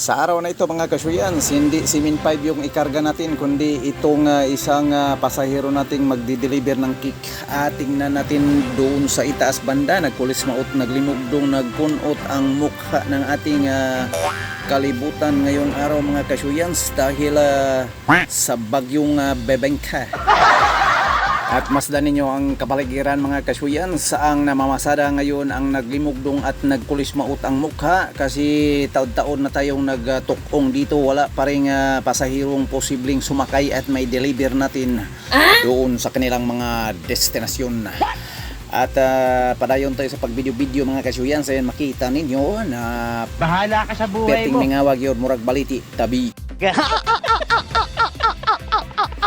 Sa araw na ito mga kasyuyans, hindi simin 5 yung ikarga natin kundi itong ah, isang ah, pasahero nating magdi-deliver ng cake. At tingnan natin doon sa itaas banda, nagkulis maot, naglinugdong, nagkunot ang mukha ng ating ah, kalibutan ngayong araw mga kasyuyans dahil ah, sa bagyong uh, bebengka. At masdan ninyo ang kapaligiran mga kasuyan saang namamasada ngayon ang naglimugdong at nagkulis maut ang mukha kasi taon-taon na tayong nagtukong dito wala pa rin ah, pasahirong posibleng sumakay at may deliver natin doon sa kanilang mga destinasyon. At uh, padayon tayo sa pagvideo-video mga kasuyan sa makita ninyo na Bahala ka sa buhay perting mo. mingawag yun murag baliti tabi.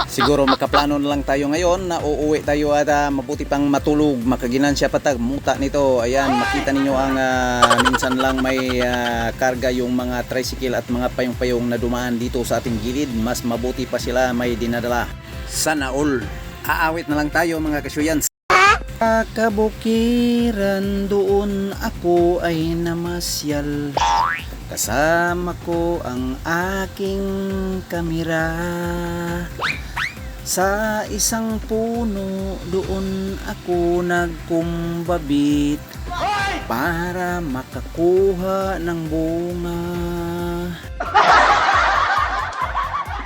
Siguro makaplano na lang tayo ngayon na uuwi tayo at ah, mabuti pang matulog. Makaginansya patag muta nito. Ayan, makita ninyo ang ah, minsan lang may ah, karga yung mga tricycle at mga payong-payong na dumaan dito sa ating gilid. Mas mabuti pa sila may dinadala. Sana all. Aawit na lang tayo mga kasyuyans. Kabukiran doon ako ay namasyal Kasama ko ang aking kamera. Sa isang puno doon ako nagkumbabit Para makakuha ng bunga.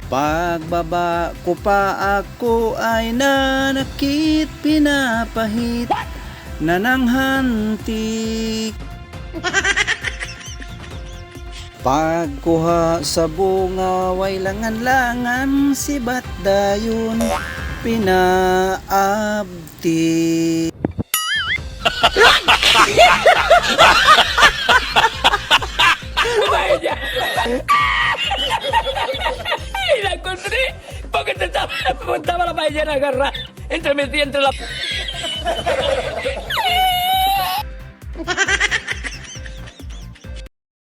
Pagbaba ko pa ako ay nanakit pinapahit Nananghantik Pagkuha sa bunga way langan-langan si Batdayon. Pinaabti Y la encontré porque te estaba, estaba la paellera agarrada entre, metida entre la...